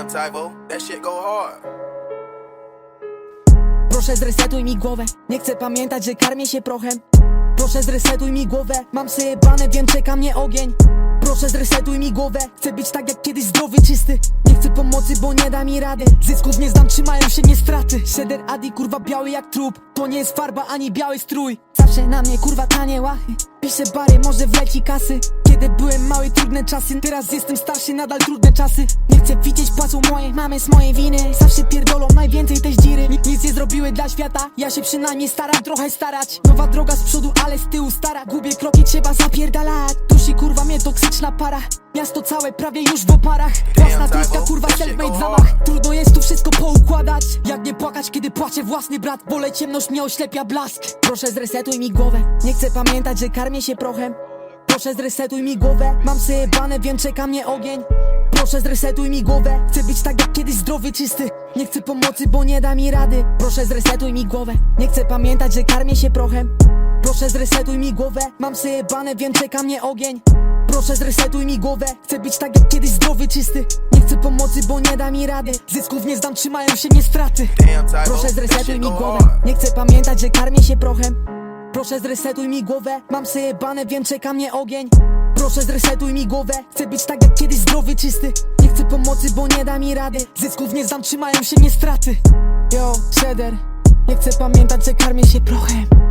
Damn, Tyvo, that shit go hard. Proszę zresetuj mi głowę. Nie chcę pamiętać, że karmię się prochem. Proszę zresetuj mi głowę. Mam syjebane, wiem, czeka mnie ogień. Proszę zresetuj mi głowę. Chcę być tak jak kiedyś zdrowy, czysty. Nie chcę pomocy, bo nie da mi rady. Zysków nie znam, trzymają się nie straty. Shedder Adi, kurwa biały jak trup. To nie jest farba, ani biały strój. Zawsze na mnie, kurwa, tanie łachy. Piszę bary, może wleci kasy Kiedy byłem mały, trudne czasy. Teraz jestem starszy, nadal trudne czasy. Nie chcę widzieć płacu mojej mamy z mojej winy. Zawsze pierdolą najwięcej tej dziry Nic, nie zrobiły dla świata. Ja się przynajmniej staram trochę starać. Nowa droga z przodu, ale z tyłu stara. Gubię kroki, trzeba zapierdalać. Dusi kurwa mnie toksyczna para. Miasto całe prawie już w oparach. Własna trójka, Tybo, kurwa selfmade zamach. Trudno jest tu wszystko poukładać. Jak nie płakać, kiedy płacze własny brat Bole ciemność mnie oślepia blask. Proszę zresetuj mi głowę. Nie chcę pamiętać, że karmię się prochem Proszę zresetuj mi głowę Mam syjebane, wiem, czeka mnie ogień. Proszę zresetuj mi głowę Chcę być tak jak kiedyś zdrowy, czysty. Nie chcę pomocy, bo nie da mi rady. Proszę zresetuj mi głowę Nie chcę pamiętać, że karmię się prochem. Proszę zresetuj mi głowę Mam syjebane, wiem, czeka mnie ogień. Proszę zresetuj mi głowę Chcę być tak jak kiedyś zdrowy, czysty. Nie chcę pomocy, bo nie da mi rady. Zysków nie zdam, trzymają się nie straty. Proszę zresetuj mi głowę. Nie chcę pamiętać, że karmię się prochem Proszę zresetuj mi głowę Mam syjebane, wiem, czeka mnie ogień. Proszę zresetuj mi głowę Chcę być tak jak kiedyś zdrowy, czysty. Nie chcę pomocy, bo nie da mi rady. Zysków nie zdam, trzymają się nie straty. Yo, Shedder Nie chcę pamiętać, że karmię się prochem